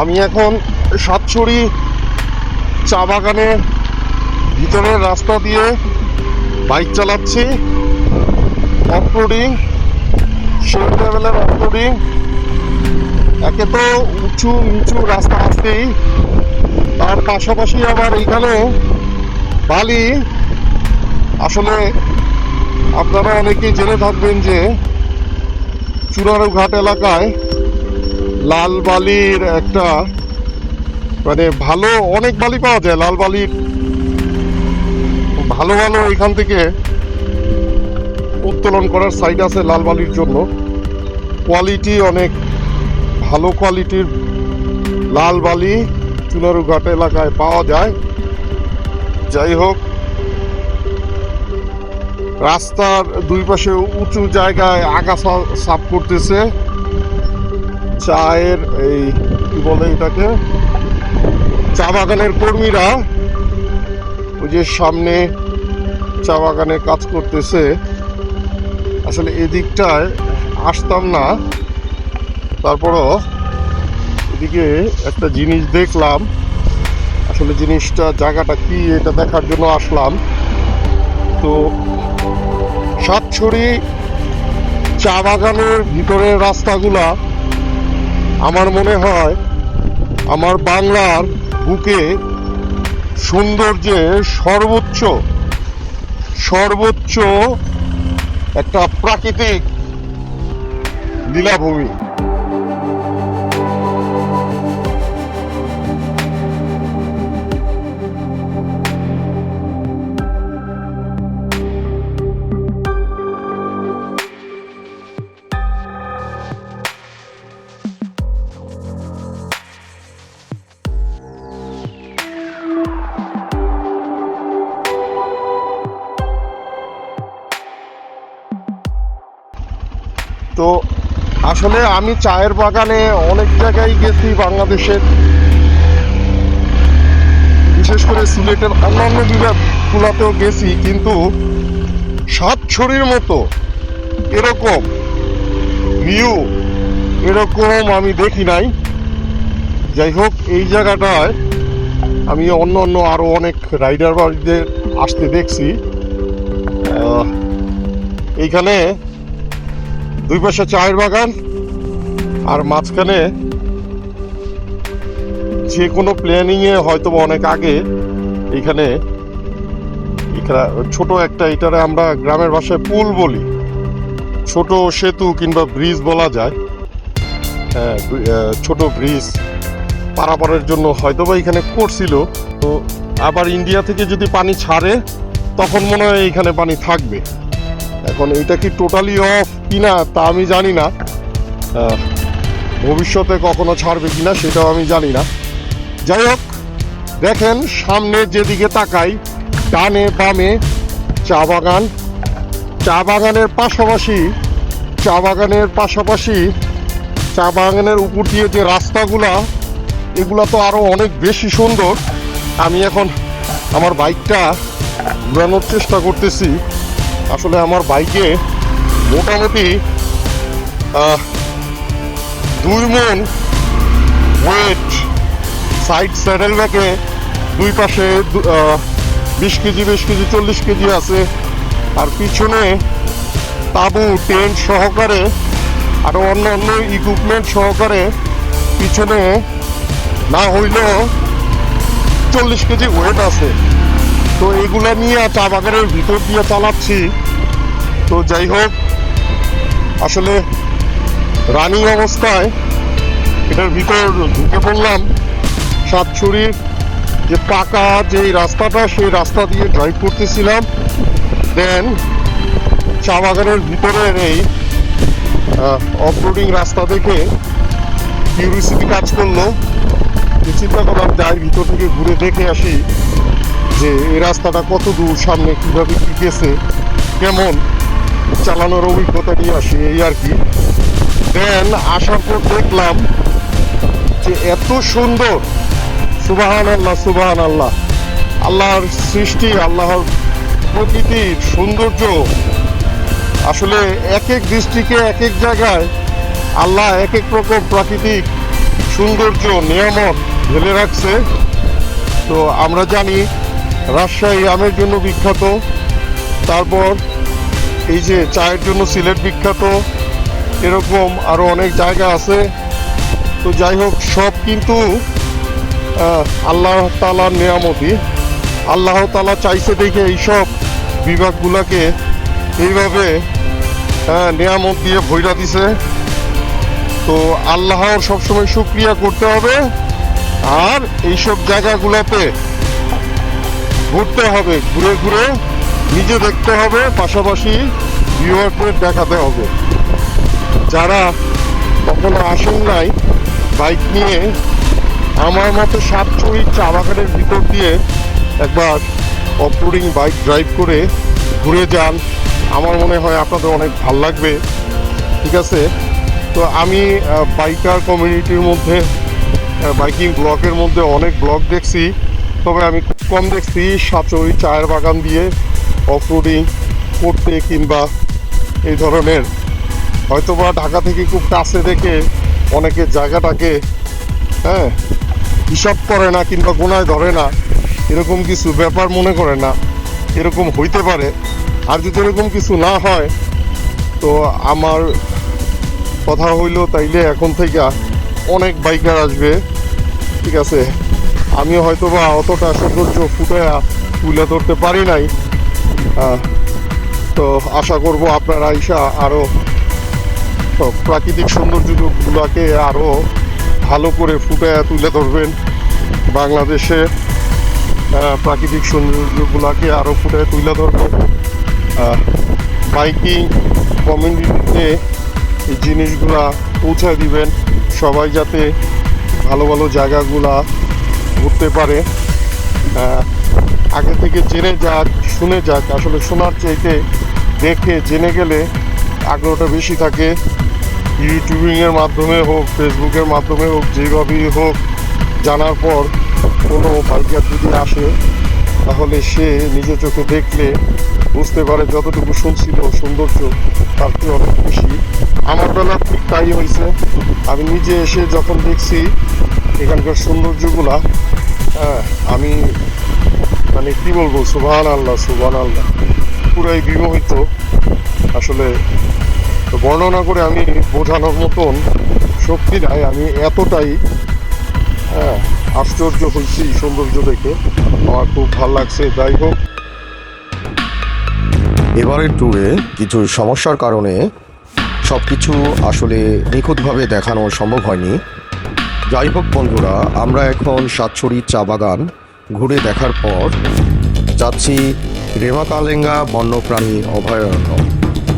আমি এখন সাতছড়ি চা বাগানের ভিতরের রাস্তা দিয়ে বাইক চালাচ্ছি। অফরোডিং সেই অফরোডিং একে তো উঁচু নিচু রাস্তা আসতেই। তার পাশাপাশি আবার এইখানে বালি। আসলে আপনারা অনেকেই জেনে থাকবেন যে চুরারু ঘাট এলাকায় লাল বালির একটা মানে ভালো, অনেক বালি পাওয়া যায় লাল বালির। ভালো ভালো এখান থেকে উত্তোলন করার সাইট আছে লাল বালির জন্য। কোয়ালিটি অনেক, ভালো কোয়ালিটির লাল বালি চুনারুঘাট এলাকায় পাওয়া যায়। যাই হোক, রাস্তার দুই পাশে উঁচু জায়গায় আগাছা সাফ করতেছে। চায়ের এই, কি বলে এটাকে? চা বাগানের কর্মীরা ওই যে সামনে চা বাগানে কাজ করতেছে। আসলে এদিকটায় আসতাম না। তারপরও এদিকে একটা জিনিস দেখলাম। আসলে জিনিসটা, জায়গাটা কি এটা দেখার জন্য আসলাম। তো সাতছড়ি চা বাগানের ভিতরের রাস্তাগুলা আমার মনে হয় আমার বাংলার বুকে সৌন্দর্যের সর্বোচ্চ সর্বোচ্চ একটা প্রাকৃতিক লীলাভূমি। তো আসলে আমি চায়ের বাগানে অনেক জায়গায় গেছি বাংলাদেশের। বিশেষ করে সিলেটের অন্যান্য বিভাগগুলোতেও গেছি, কিন্তু সাতছড়ির মতো এরকম ভিউ এরকম আমি দেখি নাই। যাই হোক, এই জায়গাটায় আমি অন্য অন্য আরও অনেক রাইডার বাড়িদের আসতে দেখছি। এইখানে দুই পাশে চায়ের বাগান আর মাঝখানে যে কোনো প্ল্যানিংয়ে হয়তো অনেক আগে এখানে ছোট একটা এটারে আমরা গ্রামের ভাষায় পুল বলি। ছোট সেতু কিংবা ব্রিজ বলা যায়। হ্যাঁ ছোট ব্রিজ পারাপারের জন্য হয়তো বা এখানে করছিল। তো আবার ইন্ডিয়া থেকে যদি পানি ছাড়ে, তখন মনে হয় এখানে পানি থাকবে। এখন এটা কি টোটালি অফ কিনা তা আমি জানি না। ভবিষ্যতে কখনো ছাড়বে কিনা সেটাও আমি জানি না। যাই হোক, দেখেন সামনে যেদিকে তাকাই, ডানে বামে চা বাগান। চা বাগানের পাশাপাশি, চা বাগানের পাশাপাশি, চা বাগানের উপর দিয়ে যে রাস্তাগুলা, এগুলা তো আরও অনেক বেশি সুন্দর। আমি এখন আমার বাইকটা ঘুরানোর চেষ্টা করতেছি। আসলে আমার বাইকে মোটামুটি দুই মন ওয়েট সাইড স্যাডেল ব্যাকে দুই পাশে বিশ কেজি বিশ কেজি, চল্লিশ কেজি আছে। আর পিছনে তাবু, টেন্ট সহকারে আরও অন্য অন্য ইকুইপমেন্ট সহকারে পিছনে না হইলেও চল্লিশ কেজি ওয়েট আছে। তো এইগুলা নিয়ে চা বাগানের ভিতর দিয়ে চালাচ্ছি। তো যাই হোক, আসলে রানিং অবস্থায় এটার ভিতর ঢুকে পড়লাম সাতছড়ির যে পাকা যে রাস্তাটা, সেই রাস্তা দিয়ে ড্রাইভ করতেছিলাম। দেন চা বাগানের ভিতরের এই অফরোডিং রাস্তা দেখে কিউরিসিটি কাজ করল। চিন্তা করলাম যাই ভিতর থেকে ঘুরে দেখে আসি যে এই রাস্তাটা কত দূর, সামনে কীভাবে কি গেছে, কেমন? চালানোর অভিজ্ঞতা নিয়ে আসি, এই আর কি। দেন আসার পর দেখলাম যে এত সুন্দর সুবাহান আল্লাহ সুবাহান আল্লাহ আল্লাহর সৃষ্টি, আল্লাহর প্রকৃতির সৌন্দর্য। আসলে এক এক দৃষ্টিকে এক এক জায়গায় আল্লাহ এক এক রকম প্রাকৃতিক সৌন্দর্য, নিয়ামত ঢেলে রাখছে। তো আমরা জানি রাজশাহী আমের জন্য বিখ্যাত। তারপর এই যে চায়ের জন্য সিলেট বিখ্যাত এরকম আরও অনেক জায়গা আছে। তো যাই হোক সব কিন্তু আল্লাহ তালার নিয়ামতি আল্লাহ তালা চাইছে দেখে এইসব বিভাগগুলোকে এইভাবে আহ, নিয়ামত দিয়ে ভৈরা দিছে। তো আল্লাহর সবসময় শুক্রিয়া করতে হবে। আর এইসব জায়গাগুলোতে ঘুরতে হবে ঘুরে ঘুরে নিজে দেখতে হবে, পাশাপাশি ভিউয়ারদের দেখাতে হবে। যারা কখনো আসেন নাই বাইক নিয়ে, আমার মতো সাতচুরি চা বাগানের ভিতর দিয়ে একবার অফরোডিং বাইক ড্রাইভ করে ঘুরে যান। আমার মনে হয় আপনাদের অনেক ভালো লাগবে। ঠিক আছে? তো আমি বাইকার কমিউনিটির মধ্যে বাইকিং ব্লকের মধ্যে অনেক ব্লগ দেখছি। তবে আমি খুব কম দেখছি সাচই চায়ের বাগান দিয়ে। অফরোডিং করতে কিংবা এই ধরনের, হয়তোবা ঢাকা থেকে খুব কাছে দেখে অনেকে জায়গাটাকে হ্যাঁ হিসাব করে না কিংবা গোনায় ধরে না, এরকম কিছু ব্যাপার মনে করে না, এরকম হইতে পারে। আর যদি এরকম কিছু না হয়, তো আমার কথা হইল তাইলে এখন থেকে অনেক বাইকার আসবে, ঠিক আছে? আমি হয়তো বা অতটা সৌন্দর্য ফুটে তুলে ধরতে পারি নাই। তো আশা করব আপনারা আইসা আরও প্রাকৃতিক সৌন্দর্যগুলোকে আরও ভালো করে ফুটে তুলে ধরবেন। বাংলাদেশে প্রাকৃতিক সৌন্দর্যগুলোকে আরও ফুটে তুলে ধরবেন বাইকিং কমিউনিটিতে এই জিনিসগুলা পৌঁছায় দিবেন। সবাই যাতে ভালো ভালো জায়গাগুলা ঘুরতে পারে। আগে থেকে জেনে যাক শুনে যাক, আসলে শোনার চাইতে দেখে, জেনে গেলে আগ্রহটা বেশি থাকে। ইউটিউবিংয়ের মাধ্যমে হোক, ফেসবুকের মাধ্যমে হোক, যেভাবেই হোক, জানার পর কোনো বাইকার যদি আসে, তাহলে সে নিজে চোখে দেখলে বুঝতে পারে যতটুকু শুনছিল, সৌন্দর্য, তার থেকে অনেক বেশি। আমার বেলা ঠিক তাই হয়েছে। আমি নিজে এসে যখন দেখছি, এখানকার সৌন্দর্যগুলা হ্যাঁ আমি মানে কি বলব সুবহান আল্লাহ সুবহান আল্লাহ পুরাই বিমোহিত। আসলে বর্ণনা করে আমি বোঝানোর মতন শক্তি নাই, আমি এতটাই হ্যাঁ আশ্চর্য হয়েছি সৌন্দর্য দেখে। আমার খুব ভালো লাগছে, যাই হোক। এবারের ট্যুরে কিছু সমস্যার কারণে সব কিছু আসলে নিখুঁতভাবে দেখানো সম্ভব হয়নি। যাই হোক বন্ধুরা, আমরা এখন সাতছড়ি চা বাগান ঘুরে দেখার পর যাচ্ছি রেমাকালেঙ্গা বন্যপ্রাণী অভয়ারণ্য।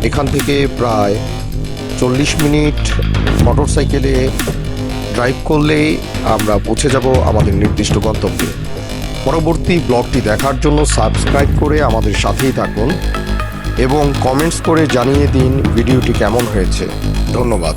এখান থেকে প্রায় চল্লিশ মিনিট মোটরসাইকেলে ড্রাইভ করলেই আমরা পৌঁছে যাব আমাদের নির্দিষ্ট গন্তব্যে। পরবর্তী ব্লগটি দেখার জন্য সাবস্ক্রাইব করে আমাদের সাথেই থাকুন এবং কমেন্টস করে জানিয়ে দিন ভিডিওটি কেমন হয়েছে। ধন্যবাদ।